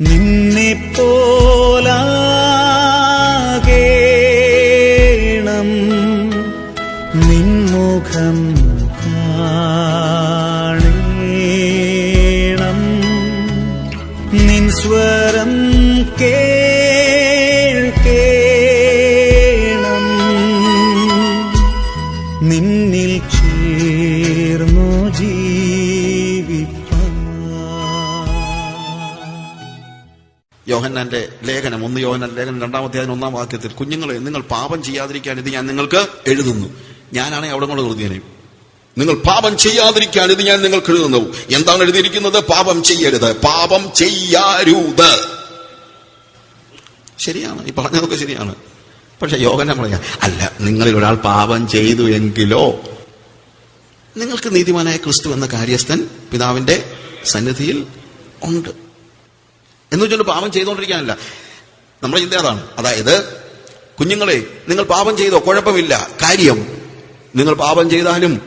നിന്നെ പോലാകേണം നിൻമുഖം യോഹന്നാന്റെ ലേഖനം ഒന്ന് യോഹന്നാൻ ലേഖനം രണ്ടാമത്തെ അതിന് ഒന്നാം വാക്യത്തിൽ കുഞ്ഞുങ്ങളെ നിങ്ങൾ പാപം ചെയ്യാതിരിക്കാൻ ഇത് ഞാൻ നിങ്ങൾക്ക് എഴുതുന്നു. ഞാനാണെങ്കിൽ അവിടെ കൊണ്ട് നിർത്തിയനെ. നിങ്ങൾ പാപം ചെയ്യാതിരിക്കാൻ ഇത് ഞാൻ നിങ്ങൾക്ക് എഴുതുന്നു. എന്താണ് എഴുതിയിരിക്കുന്നത്? പാപം ചെയ്യരുത്. പാപം ചെയ്യാരുത്. ശരിയാണ്. ഈ പറഞ്ഞതൊക്കെ ശരിയാണ്. പക്ഷെ യോഹന്നാൻ പറയാ അല്ല നിങ്ങളിൽ ഒരാൾ പാപം ചെയ്തു എങ്കിലോ? നിങ്ങൾക്ക് നീതിമാനായ ക്രിസ്തു എന്ന കാര്യസ്ഥൻ പിതാവിന്റെ സന്നിധിയിൽ ഉണ്ട്. എന്ന് വെച്ചാൽ പാപം ചെയ്തുകൊണ്ടിരിക്കാനല്ല. നമ്മുടെ ചിന്ത അതാണ്. അതായത് കുഞ്ഞുങ്ങളെ നിങ്ങൾ പാപം ചെയ്തോ കുഴപ്പമില്ല കാര്യം നിങ്ങൾ പാപം ചെയ്താലും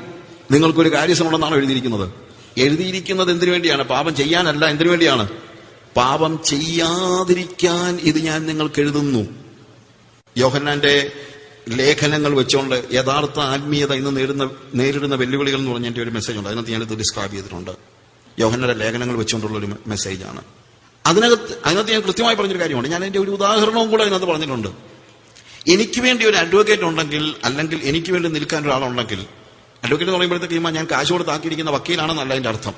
നിങ്ങൾക്കൊരു കാര്യസമുണ്ടെന്നാണ് എഴുതിയിരിക്കുന്നത്. എഴുതിയിരിക്കുന്നത് എന്തിനു വേണ്ടിയാണ്? പാപം ചെയ്യാനല്ല എന്തിനു വേണ്ടിയാണ്? പാപം ചെയ്യാതിരിക്കാൻ ഇത് ഞാൻ നിങ്ങൾക്ക് എഴുതുന്നു. യോഹന്നാന്റെ ലേഖനങ്ങൾ വെച്ചുകൊണ്ട് യഥാർത്ഥ ആത്മീയത ഇന്ന് നേരിടുന്ന നേരിടുന്ന വെല്ലുവിളികൾ എന്ന് പറഞ്ഞ ഒരു മെസ്സേജ് ഉണ്ട്. അതിനകത്ത് ഞാനിത് ഡിസ്ക്രൈബ് ചെയ്തിട്ടുണ്ട്. യോഹന്നാന്റെ ലേഖനങ്ങൾ വെച്ചുകൊണ്ടുള്ള ഒരു മെസ്സേജാണ് അതിനകത്ത് അതിനകത്ത് ഞാൻ കൃത്യമായി പറഞ്ഞൊരു കാര്യമുണ്ട്. ഞാൻ എന്റെ ഒരു ഉദാഹരണവും കൂടെ അതിനകത്ത് പറഞ്ഞിട്ടുണ്ട്. എനിക്ക് വേണ്ടി ഒരു അഡ്വക്കേറ്റ് ഉണ്ടെങ്കിൽ അല്ലെങ്കിൽ എനിക്ക് വേണ്ടി നിൽക്കാൻ ഒരാളുണ്ടെങ്കിൽ അഡ്വക്കേറ്റ് എന്ന് പറയുമ്പോഴത്തേക്ക് ഞാൻ കാശ് കൊടുത്ത് വക്കീലാണെന്നല്ല അതിന്റെ അർത്ഥം.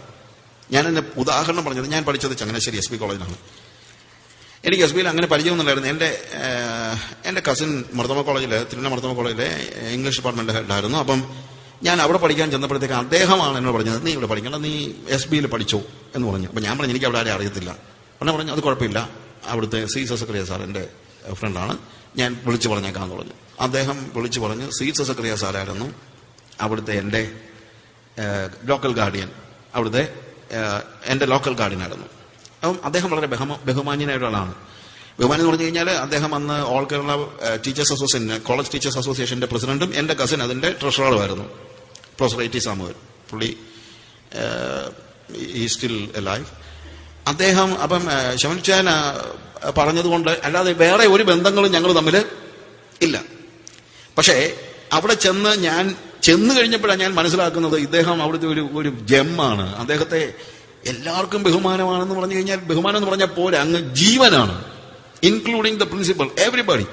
ഞാൻ എന്റെ ഉദാഹരണം പറഞ്ഞത് ഞാൻ പഠിച്ചത് ചങ്ങനാശ്ശേരി എസ് പി കോളേജിലാണ്. എനിക്ക് എസ് ബിയിൽ അങ്ങനെ പരിചയമൊന്നുമില്ലായിരുന്നു എന്റെ എന്റെ കസിൻ മർദ്ദമ കോളേജിൽ തിരുവന മർദ്ദമ കോളേജിലെ ഇംഗ്ലീഷ് ഡിപ്പാർട്ട്മെന്റ് ഹെഡായിരുന്നു അപ്പം ഞാൻ അവിടെ പഠിക്കാൻ ചെന്നപ്പോഴത്തേക്ക് അദ്ദേഹമാണ് എന്നോട് പറഞ്ഞത് നീ ഇവിടെ പഠിക്കണം നീ എസ് ബിയിൽ പഠിച്ചോ എന്ന് പറഞ്ഞു. അപ്പം ഞാൻ പറഞ്ഞു എനിക്ക് അവിടെ ആരെയും അറിയത്തില്ല. ഉടനെ പറഞ്ഞു അത് കുഴപ്പമില്ല. അവിടുത്തെ സി സാർ എന്റെ ഫ്രണ്ടാണ് ഞാൻ വിളിച്ചു പറഞ്ഞേക്കാന്ന് പറഞ്ഞു. അദ്ദേഹം വിളിച്ചു പറഞ്ഞു സി സെക്രട്ടറി സാറായിരുന്നു അവിടുത്തെ എന്റെ ലോക്കൽ ഗാർഡിയൻ അവിടുത്തെ എന്റെ ലോക്കൽ ഗാർഡിയൻ ആയിരുന്നു. അപ്പം അദ്ദേഹം വളരെ ബഹുമ ബഹുമാന്യനായ ഒരാളാണ്. ബഹുമാനം എന്ന് പറഞ്ഞു കഴിഞ്ഞാൽ അദ്ദേഹം അന്ന് all Kerala teachers association college teachers അസോസിയേഷന്റെ പ്രസിഡന്റും എന്റെ കസിൻ അതിന്റെ ട്രഷററുമായിരുന്നു പ്രൊഫസർ എ ടി സാമുവൽ പുള്ളി ഈ സ്റ്റിൽ എ ലൈഫ് അദ്ദേഹം അപ്പം ശമൻചാൻ പറഞ്ഞതുകൊണ്ട് അല്ലാതെ വേറെ ഒരു ബന്ധങ്ങളും ഞങ്ങൾ തമ്മിൽ ഇല്ല. പക്ഷേ അവിടെ ചെന്ന് ഞാൻ ചെന്ന് കഴിഞ്ഞപ്പോഴാണ് ഞാൻ മനസ്സിലാക്കുന്നത് ഇദ്ദേഹം അവിടുത്തെ ഒരു ഒരു ജെമ്മാണ്. അദ്ദേഹത്തെ എല്ലാവർക്കും ബഹുമാനമാണെന്ന് പറഞ്ഞു കഴിഞ്ഞാൽ ബഹുമാനം എന്ന് പറഞ്ഞാൽ പോലെ അങ്ങ് ജീവനാണ്. ഇൻക്ലൂഡിങ് ദ പ്രിൻസിപ്പൽ എവറിബഡി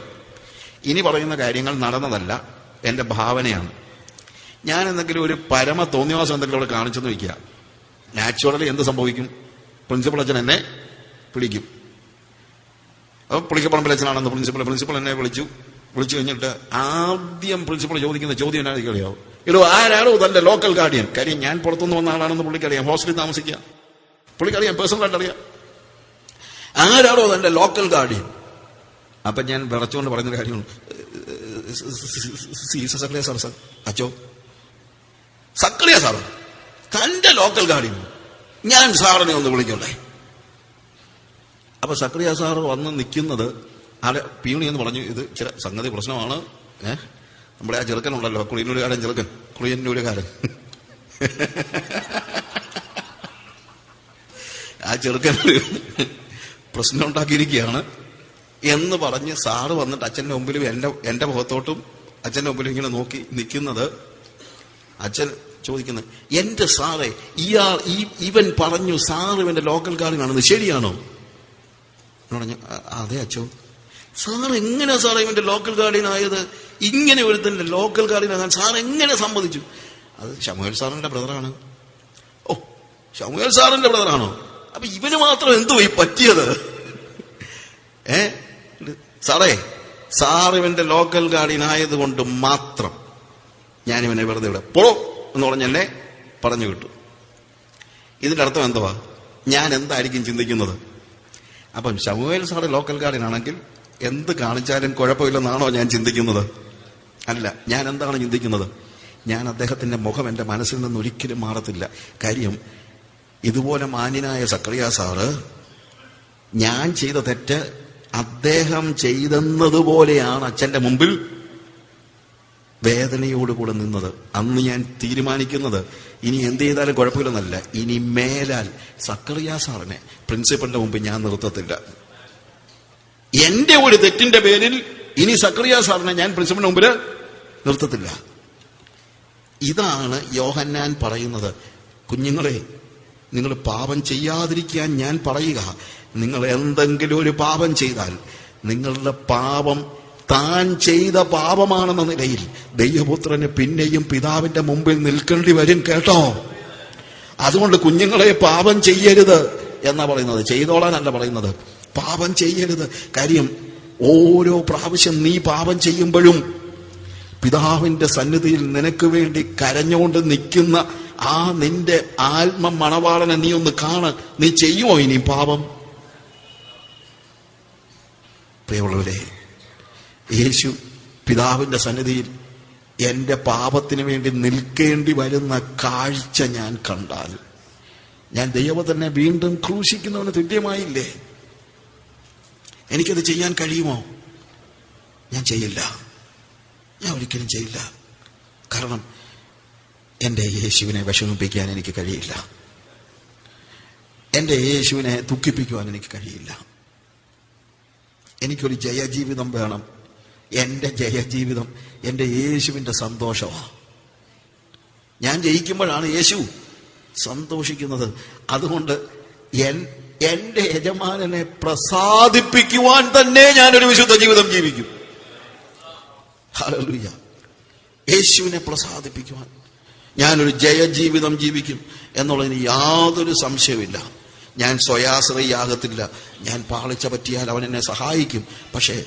ഇനി പറയുന്ന കാര്യങ്ങൾ നടന്നതല്ല എന്റെ ഭാവനയാണ്. ഞാൻ എന്തെങ്കിലും ഒരു പരമ തോന്നിവാസം എന്തെങ്കിലും അവിടെ കാണിച്ചെന്ന് വയ്ക്കുക. നാച്ചുറലി എന്ത് സംഭവിക്കും? പ്രിൻസിപ്പൾ അച്ഛൻ എന്നെ പിടിക്കും. അപ്പൊ പുളിക്കപ്പറമ്പിൽ അച്ഛനാണെന്ന് പ്രിൻസിപ്പൾ പ്രിൻസിപ്പൾ എന്നെ വിളിച്ചു. വിളിച്ചു കഴിഞ്ഞിട്ട് ആദ്യം പ്രിൻസിപ്പൾ ചോദിക്കുന്ന ചോദ്യം എന്നാണ് കളിയാവും ഇടോ ആരാണോ തന്റെ ലോക്കൽ ഗാർഡിയൻ കാര്യം ഞാൻ പുറത്തുനിന്ന് വന്ന ആളാണെന്ന് പുള്ളിക്കറിയാം ഹോസ്റ്റലിൽ താമസിക്കുക പുള്ളിക്കറിയാം പേഴ്സണലായിട്ട് അറിയാം ആരാണോ തന്റെ ലോക്കൽ ഗാർഡിയൻ അപ്പൊ ഞാൻ വിളച്ചുകൊണ്ട് പറയുന്ന കാര്യമാണ് സക്രിയ സാർ സാർ. അച്ചോ. സക്രിയ സാർ തന്റെ ലോക്കൽ ഗാർഡിയൻ ഞാൻ സാറിനെ ഒന്ന് വിളിക്കട്ടെ. അപ്പൊ സക്രിയ സാർ വന്ന് നിൽക്കുന്നത് ആടെ പീണി എന്ന് പറഞ്ഞു. ഇത് ചില സംഗതി പ്രശ്നമാണ്. ഏഹ് നമ്മുടെ ആ ചെറുക്കനുണ്ടല്ലോ കുളിയന്നൂരുകാരൻ ചെറുക്കൻ. കുളിയന്നൂരുകാരൻ. ആ ചെറുക്കൻ പ്രശ്നം ഉണ്ടാക്കിയിരിക്കുകയാണ്. എന്ന് പറഞ്ഞ് സാറ് വന്നിട്ട് അച്ഛന്റെ മുമ്പിലും എന്റെ എന്റെ മുഖത്തോട്ടും അച്ഛന്റെ മുമ്പിലും ഇങ്ങനെ നോക്കി നിൽക്കുന്നത്. അച്ഛൻ ചോദിക്കുന്നത് എന്റെ സാറേ ഇയാൾ ഈ ഇവൻ പറഞ്ഞു സാർ ഇവന്റെ ലോക്കൽ ഗാർഡിനാണെന്ന് ശരിയാണോ? പറഞ്ഞു "അ- അതെ അച്ഛോ. സാർ എങ്ങനെ സാർ ഇവന്റെ ലോക്കൽ ഗാർഡിയൻ ആയത് ഇങ്ങനെ ഒരുത്തന്റെ ലോക്കൽ ഗാർഡിയൻ ആകാൻ സാർ എങ്ങനെ സമ്മതിച്ചു? അത് ഷമുവേൽ സാറിന്റെ ബ്രദറാണ് ഓ ഷമുവേൽ സാറിന്റെ ബ്രദറാണോ അപ്പൊ ഇവന് മാത്രം എന്തോ ഈ പറ്റിയത്? ഏ സാറേ സാർ ഇവന്റെ ലോക്കൽ ഗാർഡിയൻ കൊണ്ട് മാത്രം ഞാനിവനെ വെറുതെ ഇവിടെ പോ എന്ന് പറഞ്ഞ് എന്നെ പറഞ്ഞു വിട്ടു. ഇതിന്റെ അർത്ഥം എന്തുവാ? ഞാൻ എന്തായിരിക്കും ചിന്തിക്കുന്നത്? അപ്പം ശമുവേൽ സാറ് ലോക്കൽ ഗാർഡിയൻ ആണെങ്കിൽ എന്ത് കാണിച്ചാലും കുഴപ്പമില്ലെന്നാണോ ഞാൻ ചിന്തിക്കുന്നത്? അല്ല ഞാൻ എന്താണ് ചിന്തിക്കുന്നത്? ഞാൻ അദ്ദേഹത്തിന്റെ മുഖം എന്റെ മനസ്സിൽ നിന്ന് ഒരിക്കലും മാറത്തില്ല. കാര്യം ഇതുപോലെ മാന്യനായ സക്രിയ സാറ് ഞാൻ ചെയ്ത തെറ്റ് അദ്ദേഹം ചെയ്തെന്നതുപോലെയാണ് അച്ഛന്റെ മുമ്പിൽ വേദനയോടുകൂടെ നിന്നത്. അന്ന് ഞാൻ തീരുമാനിക്കുന്നത് ഇനി എന്ത് ചെയ്താലും കുഴപ്പമില്ലെന്നല്ല. ഇനി മേലാൽ സക്കറിയ സാറിനെ പ്രിൻസിപ്പലിന്റെ മുമ്പ് ഞാൻ നിർത്തത്തില്ല. എന്റെ ഒരു തെറ്റിന്റെ പേരിൽ ഇനി സക്കറിയാ സാറിനെ ഞാൻ പ്രിൻസിപ്പലിന്റെ മുമ്പിൽ നിർത്തത്തില്ല. ഇതാണ് യോഹന്നാൻ പറയുന്നത്. കുഞ്ഞുങ്ങളെ നിങ്ങൾ പാപം ചെയ്യാതിരിക്കാൻ ഞാൻ പറയുക. നിങ്ങൾ എന്തെങ്കിലും ഒരു പാപം ചെയ്താൽ നിങ്ങളുടെ പാപം താൻ ചെയ്ത പാപമാണെന്ന നിലയിൽ ദൈവപുത്രന് പിന്നെയും പിതാവിന്റെ മുമ്പിൽ നിൽക്കേണ്ടി വരും കേട്ടോ. അതുകൊണ്ട് കുഞ്ഞുങ്ങളെ പാപം ചെയ്യരുത് എന്നാ പറയുന്നത്. ചെയ്തോളാനല്ല പറയുന്നത്. പാപം ചെയ്യരുത്. കാര്യം ഓരോ പ്രാവശ്യം നീ പാപം ചെയ്യുമ്പോഴും പിതാവിന്റെ സന്നിധിയിൽ നിനക്ക് വേണ്ടി കരഞ്ഞുകൊണ്ട് നിൽക്കുന്ന ആ നിന്റെ ആത്മ മണവാളനെ നീ ഒന്ന് കാണ്. നീ ചെയ്യുമോ ഇനി പാപം? പ്രിയമുള്ളവരെ യേശു പിതാവിന്റെ സന്നിധിയിൽ എന്റെ പാപത്തിന് വേണ്ടി നിൽക്കേണ്ടി വരുന്ന കാഴ്ച ഞാൻ കണ്ടാൽ ഞാൻ ദൈവത്തിനെ വീണ്ടും ക്രൂശിക്കുന്നവന് തുല്യമായില്ലേ? എനിക്കത് ചെയ്യാൻ കഴിയുമോ? ഞാൻ ചെയ്യില്ല. ഞാൻ ഒരിക്കലും ചെയ്യില്ല. കാരണം എന്റെ യേശുവിനെ വിഷമിപ്പിക്കാൻ എനിക്ക് കഴിയില്ല. എന്റെ യേശുവിനെ ദുഃഖിപ്പിക്കുവാൻ എനിക്ക് കഴിയില്ല. എനിക്കൊരു ജയജീവിതം വേണം. എന്റെ ജയജീവിതം എന്റെ യേശുവിന്റെ സന്തോഷമാണ്. ഞാൻ ജയിക്കുമ്പോഴാണ് യേശു സന്തോഷിക്കുന്നത്. അതുകൊണ്ട് എന്റെ യജമാനനെ പ്രസാദിപ്പിക്കുവാൻ തന്നെ ഞാൻ ഒരു വിശുദ്ധ ജീവിതം ജീവിക്കും. ഹല്ലേലൂയ. യേശുവിനെ പ്രസാദിപ്പിക്കുവാൻ ഞാനൊരു ജയജീവിതം ജീവിക്കും എന്നുള്ളതിന് യാതൊരു സംശയമില്ല ഞാൻ സ്വയാശ്രയാകത്തില്ല ഞാൻ പാളിച്ച പറ്റിയാൽ അവൻ എന്നെ സഹായിക്കും. പക്ഷേ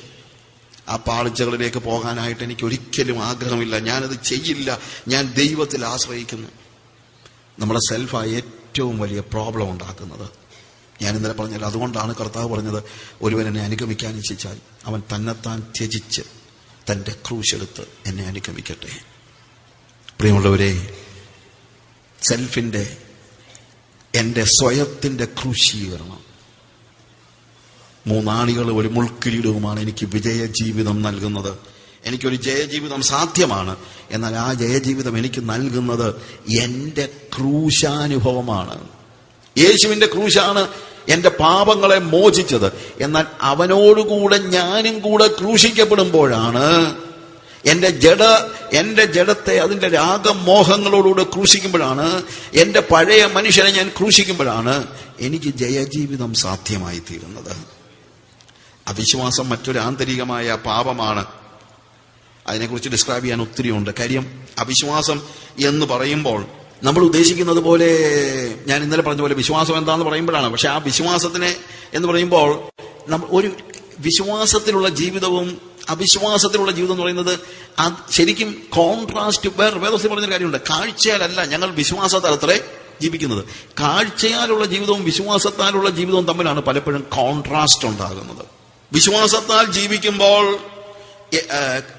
ആ പാളിച്ചകളിലേക്ക് പോകാനായിട്ട് എനിക്ക് ഒരിക്കലും ആഗ്രഹമില്ല. ഞാനത് ചെയ്യില്ല. ഞാൻ ദൈവത്തിൽ ആശ്രയിക്കുന്നു. നമ്മുടെ സെൽഫാണ് ഏറ്റവും വലിയ പ്രോബ്ലം ഉണ്ടാക്കുന്നത്. ഞാൻ ഇന്നലെ പറഞ്ഞാൽ അതുകൊണ്ടാണ് കർത്താവ് പറഞ്ഞത് ഒരുവൻ എന്നെ അനുഗമിക്കാൻ ഇച്ഛിച്ചാൽ അവൻ തന്നെത്താൻ ത്യജിച്ച് തന്റെ ക്രൂശെടുത്ത് എന്നെ അനുഗമിക്കട്ടെ. പ്രിയമുള്ളവരെ സെൽഫിന്റെ എന്റെ സ്വയത്തിന്റെ ക്രൂശീകരണം മൂന്നാണികൾ ഒരു മുൾക്കിരീടവുമാണ് എനിക്ക് വിജയ ജീവിതം നൽകുന്നത്. എനിക്കൊരു ജയജീവിതം സാധ്യമാണ്. എന്നാൽ ആ ജയജീവിതം എനിക്ക് നൽകുന്നത് എന്റെ ക്രൂശാനുഭവമാണ്. യേശുവിന്റെ ക്രൂശാണ് എന്റെ പാപങ്ങളെ മോചിച്ചത്. എന്നാൽ അവനോടുകൂടെ ഞാനും കൂടെ ക്രൂശിക്കപ്പെടുമ്പോഴാണ് എന്റെ ജഡ എന്റെ ജഡത്തെ അതിന്റെ രാഗമോഹങ്ങളോടുകൂടെ ക്രൂശിക്കുമ്പോഴാണ് എന്റെ പഴയ മനുഷ്യനെ ഞാൻ ക്രൂശിക്കുമ്പോഴാണ് എനിക്ക് ജയജീവിതം സാധ്യമായി തീരുന്നത് അവിശ്വാസം മറ്റൊരു ആന്തരികമായ പാപമാണ്. അതിനെക്കുറിച്ച് ഡിസ്ക്രൈബ് ചെയ്യാൻ ഒത്തിരി ഉണ്ട് കാര്യം അവിശ്വാസം എന്ന് പറയുമ്പോൾ നമ്മൾ ഉദ്ദേശിക്കുന്നത് പോലെ ഞാൻ ഇന്നലെ പറഞ്ഞ പോലെ വിശ്വാസം എന്താന്ന് പറയുമ്പോഴാണ്. പക്ഷെ ആ വിശ്വാസത്തിനെ എന്ന് പറയുമ്പോൾ ഒരു വിശ്വാസത്തിലുള്ള ജീവിതവും അവിശ്വാസത്തിലുള്ള ജീവിതം എന്ന് പറയുന്നത് അത് ശരിക്കും കോൺട്രാസ്റ്റ് വേറെ വേദത്തിൽ പറഞ്ഞൊരു കാര്യമുണ്ട്. കാഴ്ചയാലല്ല ഞങ്ങൾ വിശ്വാസ തലത്തിലെ ജീവിക്കുന്നത്. കാഴ്ചയാലുള്ള ജീവിതവും വിശ്വാസത്താലുള്ള ജീവിതവും തമ്മിലാണ് പലപ്പോഴും കോൺട്രാസ്റ്റ് ഉണ്ടാകുന്നത്. വിശ്വാസത്താൽ ജീവിക്കുമ്പോൾ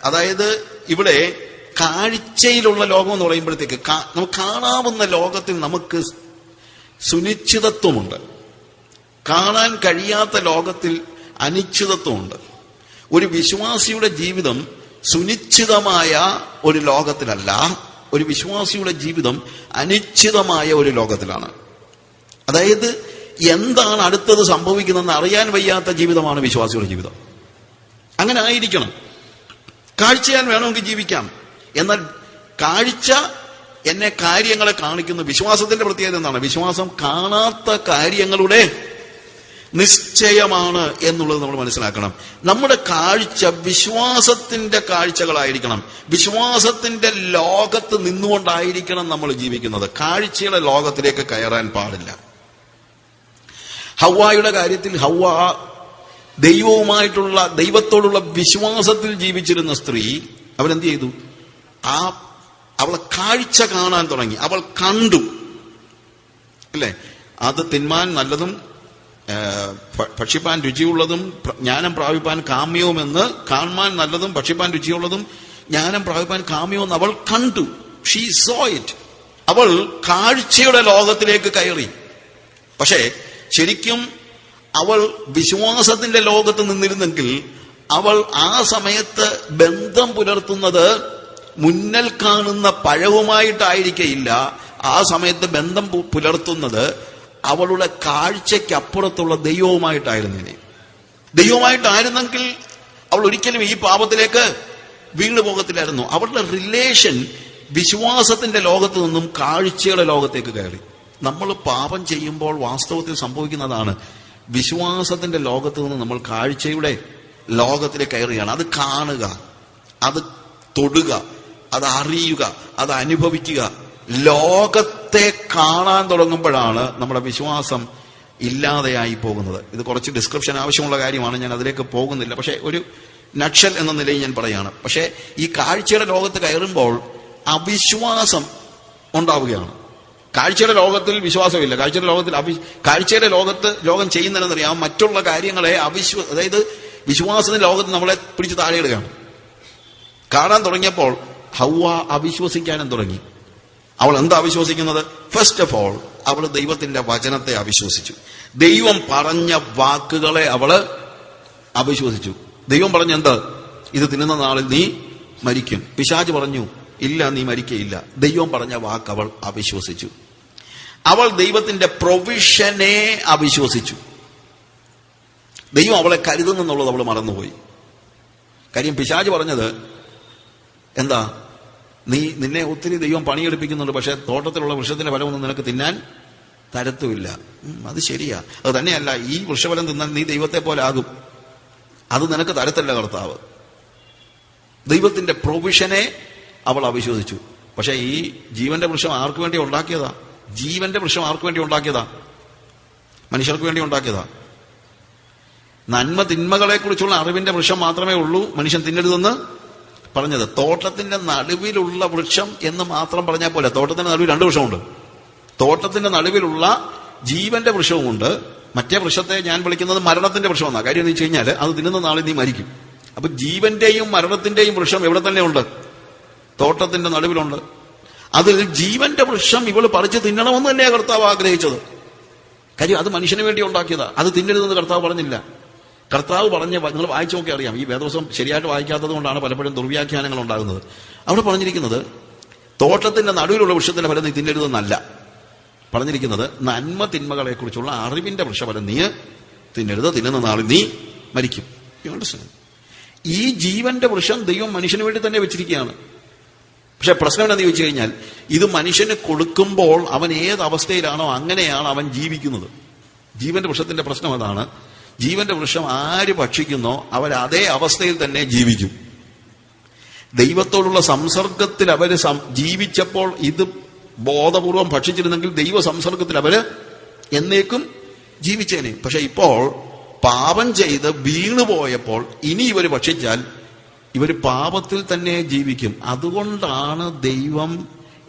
അതായത് ഇവിടെ കാഴ്ചയിലുള്ള ലോകം എന്ന് പറയുമ്പോഴത്തേക്ക് നമുക്ക് കാണാവുന്ന ലോകത്തിൽ നമുക്ക് സുനിശ്ചിതത്വമുണ്ട്. കാണാൻ കഴിയാത്ത ലോകത്തിൽ അനിശ്ചിതത്വമുണ്ട്. ഒരു വിശ്വാസിയുടെ ജീവിതം സുനിശ്ചിതമായ ഒരു ലോകത്തിലല്ല ഒരു വിശ്വാസിയുടെ ജീവിതം അനിശ്ചിതമായ ഒരു ലോകത്തിലാണ്. അതായത് എന്താണ് അടുത്തത് സംഭവിക്കുന്നതെന്ന് അറിയാൻ വയ്യാത്ത ജീവിതമാണ് വിശ്വാസിയുടെ ജീവിതം. അങ്ങനെ ആയിരിക്കണം. കാഴ്ചയാൻ വേണമെങ്കിൽ ജീവിക്കാം. എന്നാൽ കാഴ്ച എന്നെ കാര്യങ്ങളെ കാണിക്കുന്ന വിശ്വാസത്തിന്റെ പ്രത്യേകത എന്താണ്? വിശ്വാസം കാണാത്ത കാര്യങ്ങളുടെ നിശ്ചയമാണ് എന്നുള്ളത് നമ്മൾ മനസ്സിലാക്കണം. നമ്മുടെ കാഴ്ച വിശ്വാസത്തിന്റെ കാഴ്ചകളായിരിക്കണം. വിശ്വാസത്തിന്റെ ലോകത്ത് നിന്നുകൊണ്ടായിരിക്കണം നമ്മൾ ജീവിക്കുന്നത്. കാഴ്ചയുടെ ലോകത്തിലേക്ക് കയറാൻ പാടില്ല. ഹൗവായുടെ കാര്യത്തിൽ ഹവ ദൈവവുമായിട്ടുള്ള ദൈവത്തോടുള്ള വിശ്വാസത്തിൽ ജീവിച്ചിരുന്ന സ്ത്രീ അവരെന്ത് ചെയ്തു? ആ അവളെ കാഴ്ച കാണാൻ തുടങ്ങി. അവൾ കണ്ടു. അല്ലേ? അത് തിന്മാൻ നല്ലതും ഭക്ഷിപ്പാൻ രുചിയുള്ളതും ജ്ഞാനം പ്രാപിപ്പാൻ കാമ്യവുമെന്ന് കാണാൻ നല്ലതും ഭക്ഷിപ്പാൻ രുചിയുള്ളതും ജ്ഞാനം പ്രാപിപ്പാൻ കാമ്യമെന്ന് അവൾ കണ്ടു. ഷീ സോ ഇറ്റ് അവൾ കാഴ്ചയുടെ ലോകത്തിലേക്ക് കയറി. പക്ഷേ ശരിക്കും അവൾ വിശ്വാസത്തിന്റെ ലോകത്ത് നിന്നിരുന്നെങ്കിൽ അവൾ ആ സമയത്ത് ബന്ധം പുലർത്തുന്നത് മുന്നൽ കാണുന്ന പഴവുമായിട്ടായിരിക്കയില്ല. ആ സമയത്ത് ബന്ധം പുലർത്തുന്നത് അവളുടെ കാഴ്ചയ്ക്കപ്പുറത്തുള്ള ദൈവവുമായിട്ടായിരുന്നേനെ ദൈവമായിട്ടായിരുന്നെങ്കിൽ അവൾ ഒരിക്കലും ഈ പാപത്തിലേക്ക് വീണു പോകത്തില്ലായിരുന്നു. അവളുടെ റിലേഷൻ വിശ്വാസത്തിന്റെ ലോകത്ത് നിന്നും കാഴ്ചയുടെ ലോകത്തേക്ക് കയറി. നമ്മൾ പാപം ചെയ്യുമ്പോൾ വാസ്തവത്തിൽ സംഭവിക്കുന്നതാണ് വിശ്വാസത്തിന്റെ ലോകത്ത് നിന്ന് നമ്മൾ കാഴ്ചയുടെ ലോകത്തിൽ കയറുകയാണ്. അത് കാണുക അത് തൊടുക അത് അറിയുക അത് അനുഭവിക്കുക. ലോകത്തെ കാണാൻ തുടങ്ങുമ്പോഴാണ് നമ്മുടെ വിശ്വാസം ഇല്ലാതെയായി പോകുന്നത്. ഇത് കുറച്ച് ഡിസ്ക്രിപ്ഷൻ ആവശ്യമുള്ള കാര്യമാണ് ഞാൻ അതിലേക്ക് പോകുന്നില്ല. പക്ഷേ ഒരു നക്ഷൽ എന്ന നിലയിൽ ഞാൻ പറയാണ്. പക്ഷേ ഈ കാഴ്ചയുടെ ലോകത്ത് കയറുമ്പോൾ അവിശ്വാസം ഉണ്ടാവുകയാണ്. കാഴ്ചയുടെ ലോകത്തിൽ വിശ്വാസമില്ല. കാഴ്ചയുടെ ലോകത്തിൽ അവി കാഴ്ചയുടെ ലോകത്ത് ലോകം ചെയ്യുന്നതെന്നറിയാം മറ്റുള്ള കാര്യങ്ങളെ അവിശ്വ അതായത് വിശ്വാസത്തിന്റെ ലോകത്ത് നമ്മളെ പിടിച്ച് താഴെയിടുകയാണ്. കാണാൻ തുടങ്ങിയപ്പോൾ ഹൗവ അവിശ്വസിക്കാനും തുടങ്ങി. അവൾ എന്താ വിശ്വസിക്കുന്നത് ഫസ്റ്റ് ഓഫ് ഓൾ അവൾ ദൈവത്തിന്റെ വചനത്തെ അവിശ്വസിച്ചു. ദൈവം പറഞ്ഞ വാക്കുകളെ അവൾ അവിശ്വസിച്ചു. ദൈവം പറഞ്ഞ എന്താ? ഇത് തിന്നുന്ന നാളിൽ നീ മരിക്കും. പിശാജ് പറഞ്ഞു ഇല്ല നീ മരിക്കയില്ല. ദൈവം പറഞ്ഞ വാക്ക് അവൾ അവിശ്വസിച്ചു. അവൾ ദൈവത്തിന്റെ പ്രൊവിഷനെ അവിശ്വസിച്ചു. ദൈവം അവളെ കരുതുന്നെന്നുള്ളത് അവൾ മറന്നുപോയി. കാര്യം പിശാജ് പറഞ്ഞത് എന്താ? നീ നിന്നെ ഒത്തിരി ദൈവം പണിയെടുപ്പിക്കുന്നുണ്ട് പക്ഷെ തോട്ടത്തിലുള്ള വൃക്ഷത്തിന്റെ ഫലമൊന്നും നിനക്ക് തിന്നാൻ തരത്തുമില്ല. അത് ശരിയാ. അത് തന്നെയല്ല ഈ വൃക്ഷഫലം തിന്നാൽ നീ ദൈവത്തെ പോലെ ആകും. അത് നിനക്ക് തരത്തില്ല കർത്താവ്. ദൈവത്തിന്റെ പ്രൊവിഷനെ അവൾ അവിശ്വസിച്ചു. പക്ഷെ ഈ ജീവന്റെ വൃക്ഷം ആർക്കു വേണ്ടി ഉണ്ടാക്കിയതാ? ജീവന്റെ വൃക്ഷം ആർക്ക് വേണ്ടി ഉണ്ടാക്കിയതാ? മനുഷ്യർക്ക് വേണ്ടി ഉണ്ടാക്കിയതാ. നന്മ തിന്മകളെ കുറിച്ചുള്ള അറിവിന്റെ വൃക്ഷം മാത്രമേ ഉള്ളൂ മനുഷ്യൻ തിന്നരുതെന്ന് പറഞ്ഞത്. തോട്ടത്തിന്റെ നടുവിലുള്ള വൃക്ഷം എന്ന് മാത്രം പറഞ്ഞാൽ പോലെ തോട്ടത്തിന്റെ നടുവിൽ രണ്ട് വൃക്ഷമുണ്ട്. തോട്ടത്തിന്റെ നടുവിലുള്ള ജീവന്റെ വൃക്ഷവുമുണ്ട്. മറ്റേ വൃക്ഷത്തെ ഞാൻ വിളിക്കുന്നത് മരണത്തിന്റെ വൃക്ഷമെന്നാണ് കാര്യം എന്ന് വെച്ച് കഴിഞ്ഞാൽ അത് തിന്നുന്ന നാളെ നീ മരിക്കും. അപ്പൊ ജീവന്റെയും മരണത്തിന്റെയും വൃക്ഷം എവിടെ തന്നെ ഉണ്ട് തോട്ടത്തിന്റെ നടുവിലുണ്ട്. അതിൽ ജീവന്റെ വൃക്ഷം ഇവൾ പറിച്ച് തിന്നണമെന്ന് തന്നെയാണ് കർത്താവ് ആഗ്രഹിച്ചത്. കാര്യം അത് മനുഷ്യന് വേണ്ടി ഉണ്ടാക്കിയതാ. അത് തിന്നരുതെന്ന് കർത്താവ് പറഞ്ഞില്ല. കർത്താവ് പറഞ്ഞ നിങ്ങൾ വായിച്ചു നോക്കി അറിയാം. ഈ വേദവസം ശരിയായിട്ട് വായിക്കാത്തത് കൊണ്ടാണ് പലപ്പോഴും ദുർവ്യാഖ്യാനങ്ങൾ ഉണ്ടാകുന്നത്. അവിടെ പറഞ്ഞിരിക്കുന്നത് തോട്ടത്തിന്റെ നടുവിലുള്ള വൃക്ഷത്തിന്റെ ഫലം നീ തിന്നരുതെന്നല്ല. പറഞ്ഞിരിക്കുന്നത് നന്മ തിന്മകളെ കുറിച്ചുള്ള അറിവിന്റെ വൃക്ഷഫലം നീ തിന്നരുത്. തിന്നുന്ന നാളിൽ നീ മരിക്കും? ഈ ജീവന്റെ വൃക്ഷം ദൈവം മനുഷ്യന് വേണ്ടി തന്നെ വെച്ചിരിക്കുകയാണ്. പക്ഷെ പ്രശ്നം എന്താണെന്ന് ചോദിച്ചു കഴിഞ്ഞാൽ ഇത് മനുഷ്യന് കൊടുക്കുമ്പോൾ അവൻ ഏത് അവസ്ഥയിലാണോ അങ്ങനെയാണ് അവൻ ജീവിക്കുന്നത്. ജീവന്റെ വൃക്ഷത്തിന്റെ പ്രശ്നം അതാണ്. ജീവന്റെ വൃക്ഷം ആര് ഭക്ഷിക്കുന്നോ അവർ അതേ അവസ്ഥയിൽ തന്നെ ജീവിക്കും. ദൈവത്തോടുള്ള സംസർഗത്തിൽ അവർ ജീവിച്ചപ്പോൾ ഇത് ബോധപൂർവം ഭക്ഷിച്ചിരുന്നെങ്കിൽ ദൈവ സംസർഗത്തിൽ അവർ എന്നേക്കും ജീവിച്ചേനെ. പക്ഷെ ഇപ്പോൾ പാപം ചെയ്ത് വീണുപോയപ്പോൾ ഇനി ഇവർ ഭക്ഷിച്ചാൽ ഇവർ പാപത്തിൽ തന്നെ ജീവിക്കും. അതുകൊണ്ടാണ് ദൈവം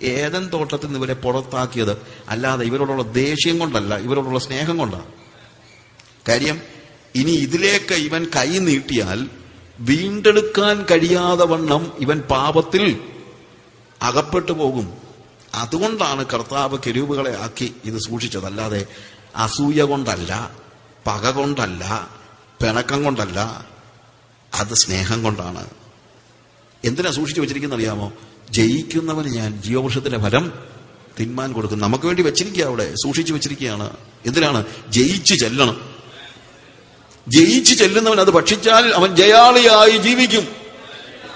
ഏതൻ തോട്ടത്തിൽ നിന്ന് ഇവരെ പുറത്താക്കിയത്. അല്ലാതെ ഇവരോടുള്ള ദേഷ്യം കൊണ്ടല്ല ഇവരോടുള്ള സ്നേഹം കൊണ്ടാണ് കാര്യം ഇനി ഇതിലേക്ക് ഇവൻ കൈ നീട്ടിയാൽ വീണ്ടെടുക്കാൻ കഴിയാതെ വണ്ണം ഇവൻ പാപത്തിൽ അകപ്പെട്ടു പോകും. അതുകൊണ്ടാണ് കർത്താവ് കെരൂപുകളെ ആക്കി ഇത് സൂക്ഷിച്ചത്. അല്ലാതെ അസൂയ കൊണ്ടല്ല പക കൊണ്ടല്ല പിണക്കം കൊണ്ടല്ല അത് സ്നേഹം കൊണ്ടാണ്. എന്തിനാ സൂക്ഷിച്ചു വെച്ചിരിക്കുന്ന അറിയാമോ? ജയിക്കുന്നവന് ഞാൻ ജീവവൃക്ഷത്തിന്റെ ഫലം തിന്മാൻ കൊടുക്കും നമുക്ക് വേണ്ടി വെച്ചിരിക്കുക അവിടെ സൂക്ഷിച്ചു വെച്ചിരിക്കുകയാണ്. എന്തിനാണ്? ജയിച്ചു ചെല്ലണം. ജയിച്ചു ചെല്ലുന്നവൻ അത് ഭക്ഷിച്ചാൽ അവൻ ജയാളിയായി ജീവിക്കും.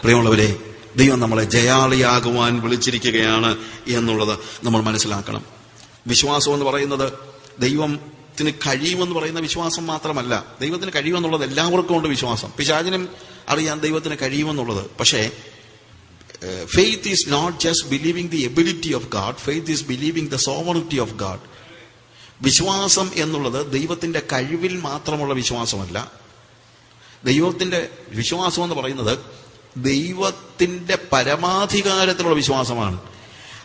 പ്രിയമുള്ളവരെ ദൈവം നമ്മളെ ജയാളിയാകുവാൻ വിളിച്ചിരിക്കുകയാണ് എന്നുള്ളത് നമ്മൾ മനസ്സിലാക്കണം. വിശ്വാസം എന്ന് പറയുന്നത് ദൈവത്തിന് കഴിയുമെന്ന് പറയുന്ന വിശ്വാസം മാത്രമല്ല. ദൈവത്തിന് കഴിയുമെന്നുള്ളത് എല്ലാവർക്കും ഉണ്ട് വിശ്വാസം. പിശാചിനും അറിയാൻ ദൈവത്തിന് കഴിയുമെന്നുള്ളത്. പക്ഷേ faith is not just believing the ability of God faith is believing the sovereignty of God വിശ്വാസം എന്നുള്ളത് ദൈവത്തിന്റെ കഴിവിൽ മാത്രമുള്ള വിശ്വാസമല്ല. ദൈവത്തിന്റെ വിശ്വാസം എന്ന് പറയുന്നത് ദൈവത്തിന്റെ പരമാധികാരത്തിലുള്ള വിശ്വാസമാണ്.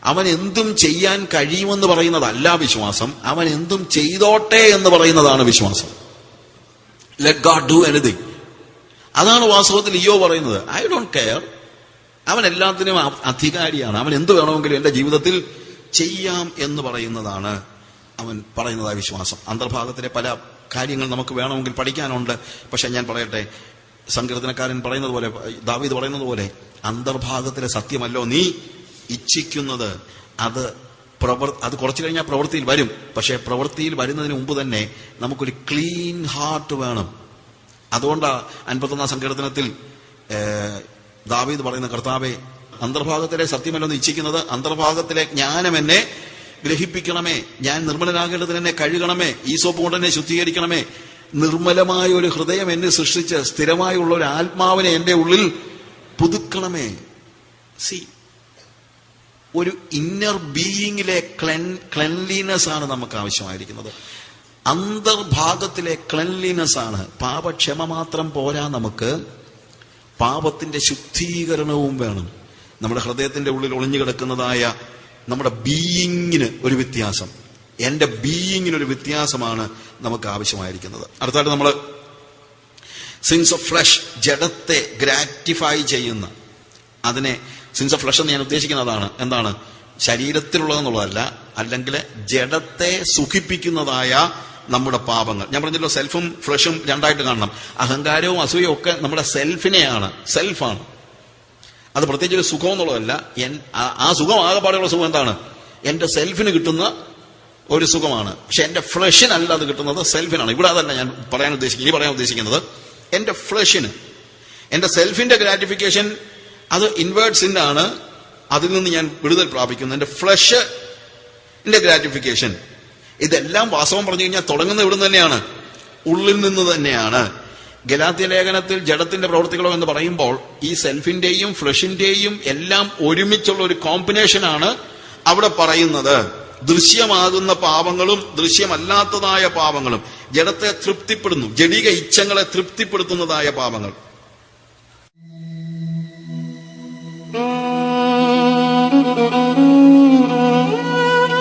അവൻ എന്തും ചെയ്യാൻ കഴിയുമെന്ന് പറയുന്നതല്ല വിശ്വാസം. അവൻ എന്തും ചെയ്തോട്ടെ എന്ന് പറയുന്നതാണ് വിശ്വാസം. ലെറ്റ് ഗാഡ് ഡു എനിത്തിങ് അതാണ് വാസ്തവത്തിൽ ഇയോ പറയുന്നത്. ഐ ഡോണ്ട് കെയർ അവൻ എല്ലാത്തിനും അധികാരിയാണ്. അവൻ എന്ത് വേണമെങ്കിലും എന്റെ ജീവിതത്തിൽ ചെയ്യാം എന്ന് പറയുന്നതാണ് അവൻ പറയുന്നതായ വിശ്വാസം. അന്തർഭാഗത്തിലെ പല കാര്യങ്ങൾ നമുക്ക് വേണമെങ്കിൽ പഠിക്കാനുണ്ട്. പക്ഷെ ഞാൻ പറയട്ടെ സങ്കീർത്തനക്കാരൻ പറയുന്നത് പോലെ ദാവീദ് പറയുന്നത് പോലെ അന്തർഭാഗത്തിലെ സത്യമല്ലോ നീ ഇച്ഛിക്കുന്നത്. അത് പ്രവർ അത് കുറച്ചു കഴിഞ്ഞാൽ പ്രവൃത്തിയിൽ വരും. പക്ഷേ പ്രവൃത്തിയിൽ വരുന്നതിന് മുമ്പ് തന്നെ നമുക്കൊരു ക്ലീൻ ഹാർട്ട് വേണം. അതുകൊണ്ടാ അൻപത്തൊന്നാം സങ്കീർത്തനത്തിൽ ദാവീദ് പറയുന്ന കർത്താവെ അന്തർഭാഗത്തിലെ സത്യമല്ലോ എന്ന് ഇച്ഛിക്കുന്നത് അന്തർഭാഗത്തിലെ ജ്ഞാനം എന്നെ ഗ്രഹിപ്പിക്കണമേ. ഞാൻ നിർമ്മലനാകേണ്ടതിന് എന്നെ കഴുകണമേ. ഈ സോപ്പ് കൊണ്ട് എന്നെ ശുദ്ധീകരിക്കണമേ. നിർമ്മലമായ ഒരു ഹൃദയം എന്നെ സൃഷ്ടിച്ച് സ്ഥിരമായുള്ള ഒരു ആത്മാവിനെ എന്റെ ഉള്ളിൽ പുതുക്കണമേ. സി ഒരു ഇന്നർ ബീയിങ്ങിലെ ക്ലെൻ ക്ലെൻലിനെസ് ആണ് നമുക്ക് ആവശ്യമായിരിക്കുന്നത്. അന്തർഭാഗത്തിലെ ക്ലൻലിനെസ് ആണ്. പാപക്ഷമ മാത്രം പോരാ നമുക്ക് പാപത്തിന്റെ ശുദ്ധീകരണവും വേണം. നമ്മുടെ ഹൃദയത്തിന്റെ ഉള്ളിൽ ഒളിഞ്ഞു കിടക്കുന്നതായ നമ്മുടെ ബീയിങ്ങിന് ഒരു വ്യത്യാസം. എന്റെ ബീയിങ്ങിന് ഒരു വ്യത്യാസമാണ് നമുക്ക് ആവശ്യമായിരിക്കുന്നത്. അടുത്തായിട്ട് നമ്മൾ സിൻസ് ഓഫ് ഫ്ലഷ് ജഡത്തെ ഗ്രാറ്റിഫൈ ചെയ്യുന്ന അതിനെ സിൻസ് ഓഫ് ഫ്ലഷ് എന്ന് ഞാൻ ഉദ്ദേശിക്കുന്നതാണ്. എന്താണ്? ശരീരത്തിലുള്ളതെന്നുള്ളതല്ല അല്ലെങ്കിൽ ജഡത്തെ സുഖിപ്പിക്കുന്നതായ നമ്മുടെ പാപങ്ങൾ. ഞാൻ പറഞ്ഞല്ലോ സെൽഫും ഫ്ലഷും രണ്ടായിട്ട് കാണണം. അഹങ്കാരവും അസൂയവും ഒക്കെ നമ്മുടെ സെൽഫിനെയാണ് സെൽഫാണ് അത് പ്രത്യേകിച്ച് ഒരു സുഖം എന്നുള്ളതല്ല ആ- സുഖം ആകെപ്പാടെയുള്ള സുഖം എന്താണ്? എന്റെ സെൽഫിന് കിട്ടുന്ന ഒരു സുഖമാണ്. പക്ഷെ എന്റെ ഫ്ലഷിനല്ല അത് കിട്ടുന്നത് സെൽഫിനാണ് ഇവിടെ അതല്ല ഞാൻ പറയാൻ ഉദ്ദേശിക്കുന്നത് ഇനി പറയാൻ ഉദ്ദേശിക്കുന്നത്. എന്റെ ഫ്ലഷിന് എന്റെ സെൽഫിന്റെ ഗ്രാറ്റിഫിക്കേഷൻ അത് ഇൻവേർട്ട് സിൻ ആണ് അതിൽ നിന്ന് ഞാൻ വിടുതൽ പ്രാപിക്കുന്നു. എന്റെ ഫ്ലഷ് ഗ്രാറ്റിഫിക്കേഷൻ ഇതെല്ലാം വാസ്തവം പറഞ്ഞു കഴിഞ്ഞാൽ തുടങ്ങുന്ന ഇവിടുന്ന് തന്നെയാണ്. ഉള്ളിൽ നിന്ന് തന്നെയാണ്. ഗലാത്യ ലേഖനത്തിൽ ജഡത്തിന്റെ പ്രവൃത്തികളോ എന്ന് പറയുമ്പോൾ ഈ സെൽഫിന്റെയും ഫ്ലഷിന്റെയും എല്ലാം ഒരുമിച്ചുള്ള ഒരു കോമ്പിനേഷനാണ് അവിടെ പറയുന്നത്. ദൃശ്യമാകുന്ന പാപങ്ങളും ദൃശ്യമല്ലാത്തതായ പാപങ്ങളും ജഡത്തെ തൃപ്തിപ്പെടുന്നു ജഡിക ഇച്ഛങ്ങളെ തൃപ്തിപ്പെടുത്തുന്നതായ പാപങ്ങൾ. Thank you.